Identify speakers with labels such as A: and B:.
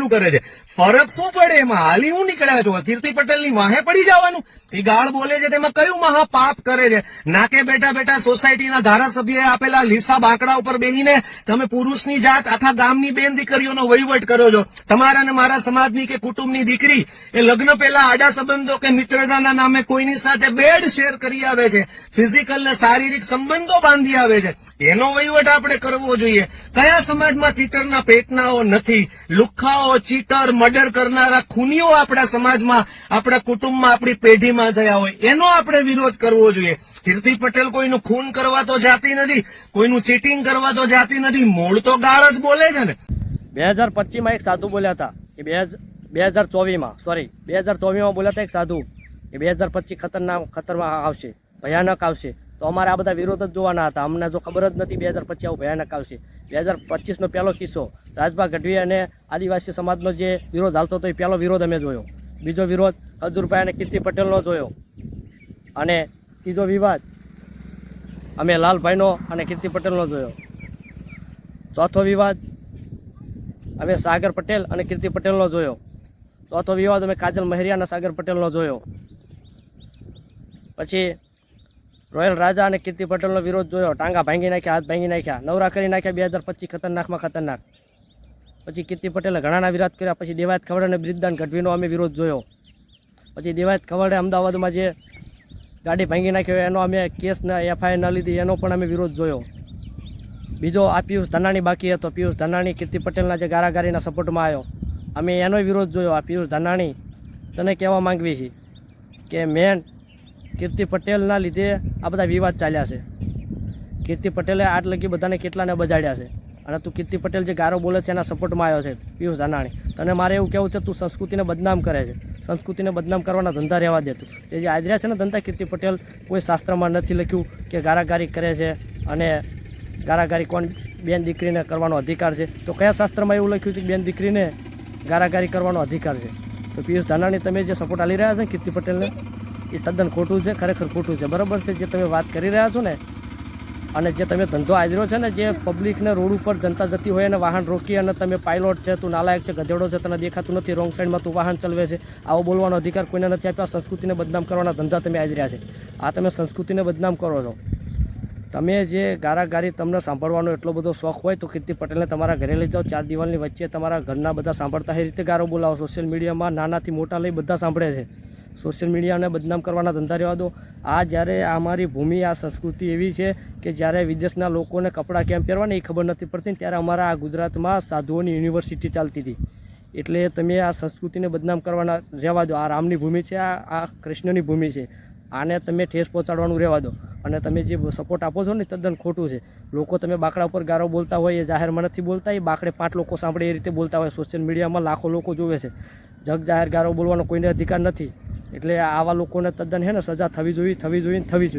A: ચાલુ કરે છે. ફરક શું પડે? એમાં હાલી હું નીકળ્યા છો. કીર્તિ પટેલની વાહે પડી જવાનું. એ ગાળ બોલે છે તેમાં કયું મહાપાપ કરે છે? નાકે બેઠા બેઠા સોસાયટીના ધારાસભ્યએ આપેલા લીસા બાંકડા ઉપર બેહીને તમે પુરુષની જાત, આખા ગામની બેન દીકરીઓનો વહીવટ કરો છો. તમારા અને મારા સમાજની કે કુટુંબની દીકરી, એ લગ્ન પહેલા આડા સંબંધો કે મિત્રતાના નામે કોઈની સાથે બેડ શેર કરી આવે છે. ફિઝિકલ ને શારીરિક સંબંધો બાંધી આવે છે. એનો વહીવટ આપણે કરવો જોઈએ. કયા સમાજમાં ચિતરના પેટનાઓ નથી? લુખ્ખાઓ ચીટર, મર્ડર કરનારા ખૂનીઓ આપણા સમાજમાં, આપણા કુટુંબમાં, આપણી પેઢીમાં થયા હોય, એનો આપણે વિરોધ કરવો જોઈએ. કીર્તિ પટેલ કોઈનું ખૂન કરવા તો જાતી નથી, કોઈનું ચીટિંગ કરવા તો જાતી નથી. મૂળ તો ગાળ જ બોલે છે ને.
B: બે હજાર પચીસમાં એક સાધુ બોલ્યા હતા. કે બે બે હજાર ચોવીસમાં સોરી બે હજાર ચોવીસમાં બોલ્યા હતા એક સાધુ. કે બે હજાર પચીસ ખતરનાક ખતરમાં આવશે, ભયાનક આવશે. તો અમારે આ બધા વિરોધ જ જોવાના હતા. અમને જો ખબર જ નથી બે હજાર પચીસ આવું ભયાનક આવશે. બે હજાર પચીસનો પહેલો કિસ્સો, રાજભા ગઢવી અને આદિવાસી સમાજનો જે વિરોધ હાલતો હતો, એ પહેલો વિરોધ અમે જોયો. બીજો વિરોધ હજુરભાઈ અને કીર્તિ પટેલનો જોયો. અને ત્રીજો વિવાદ અમે લાલભાઈનો અને કીર્તિ પટેલનો જોયો. ચોથો વિવાદ અમે સાગર પટેલ અને કીર્તિ પટેલનો જોયો. ચોથો વિવાદ અમે કાજલ મહેરિયા અને સાગર પટેલનો જોયો. પછી રોયલ રાજા અને કીર્તિ પટેલનો વિરોધ જોયો. ટાંગા ભાંગી નાખ્યા, હાથ ભાંગી નાખ્યા, નવરા કરી નાખ્યા બે હજાર પચીસ, ખતરનાકમાં ખતરનાક. પછી કીર્તિ પટેલે ઘણાના વિરોધ કર્યા, પછી દેવાયત ખવડે અને બ્રિજદાન ગઢવીનો અમે વિરોધ જોયો. પછી દેવાયત ખવડે અમદાવાદમાં જે ગાડી ભાંગી નાખ્યો એનો અમે કેસના એફઆઈઆર ન લીધી, એનો પણ અમે વિરોધ જોયો. બીજો આ પિયુષ ધનાણી બાકી હતો. પિયુષ ધનાણી કીર્તિ પટેલના જે ગારાગારીના સપોર્ટમાં આવ્યો. અમે એનોય વિરોધ જોયો. આ પિયુષ ધનાણી તને કહેવા માંગવી છે કે મેન કીર્તિ પટેલના લીધે આ બધા વિવાદ ચાલ્યા છે. કીર્તિ પટેલે આટ લગી બધાને કેટલાને બજાડ્યા છે. અને તું કીર્તિ પટેલ જે ગારો બોલે છે એના સપોર્ટમાં આવ્યો છે, પિયુષ ધાનાણી. તને મારે એવું કહેવું છે, તું સંસ્કૃતિને બદનામ કરે છે. સંસ્કૃતિને બદનામ કરવાના ધંધા રહેવા દે તું. એ જે આદર્યા છે ને ધંધા, કીર્તિ પટેલ કોઈ શાસ્ત્રમાં નથી લખ્યું કે ગારાગારી કરે છે અને ગારાગારી કોણ બેન દીકરીને કરવાનો અધિકાર છે. તો કયા શાસ્ત્રમાં એવું લખ્યું છે કે બેન દીકરીને ગારાગારી કરવાનો અધિકાર છે? તો પિયુષ ધાનાણી, તમે જે સપોર્ટ આપી રહ્યા છો કીર્તિ પટેલને? એ તદ્દન ખોટું છે, ખરેખર ખોટું છે. બરાબર છે, જે તમે વાત કરી રહ્યા છો ને, અને જે તમે ધંધો આદર્યો છે ને, જે પબ્લિકને રોડ ઉપર જનતા જતી હોય અને વાહન રોકી અને તમે પાયલોટ છે, તું નાલાયક છે, ગધેડો છે, તને દેખાતું નથી રોંગ સાઈડમાં તું વાહન ચલાવે છે, આવો બોલવાનો અધિકાર કોઈને નથી આપ્યો સંસ્કૃતિને બદનામ કરવાના ધંધા તમે આદર્યા છે. આ તમે સંસ્કૃતિને બદનામ કરો છો. તમે જે ગારાગારી તમને સાંભળવાનો એટલો બધો શોખ હોય તો કીર્તિ પટેલને તમારા ઘરે લઈ જાઓ. ચાર દિવાલની વચ્ચે તમારા ઘરના બધા સાંભળતા એ રીતે ગારો બોલાવો. સોશિયલ મીડિયામાં નાનાથી મોટા લઈ બધા સાંભળે છે. સોશિયલ મીડિયાને બદનામ કરવાના ધંધા રહેવા દો. આ જ્યારે અમારી ભૂમિ, આ સંસ્કૃતિ એવી છે કે જ્યારે વિદેશના લોકોને કપડાં કેમ પહેરવાના, એ ખબર નથી પડતી ત્યારે અમારા આ ગુજરાતમાં સાધુઓની યુનિવર્સિટી ચાલતી હતી. એટલે તમે આ સંસ્કૃતિને બદનામ કરવાના રહેવા દો. આ રામની ભૂમિ છે, આ આ કૃષ્ણની ભૂમિ છે. આને તમે ઠેસ પહોંચાડવાનું રહેવા દો. અને તમે જે સપોર્ટ આપો છો ને તદ્દન ખોટું છે. લોકો તમે બાકડા ઉપર ગારો બોલતા હોય, એ જાહેરમાં નથી બોલતા, એ બાકડે પાંચ લોકો સાંભળે એ રીતે બોલતા હોય. સોશિયલ મીડિયામાં લાખો લોકો જોવે છે. જગ જાહેર ગારો બોલવાનો કોઈને અધિકાર નથી. એટલે આવા લોકોને તદ્દન હે ને સજા થવી જોઈએ થવી જોઈએ થવી જોઈએ.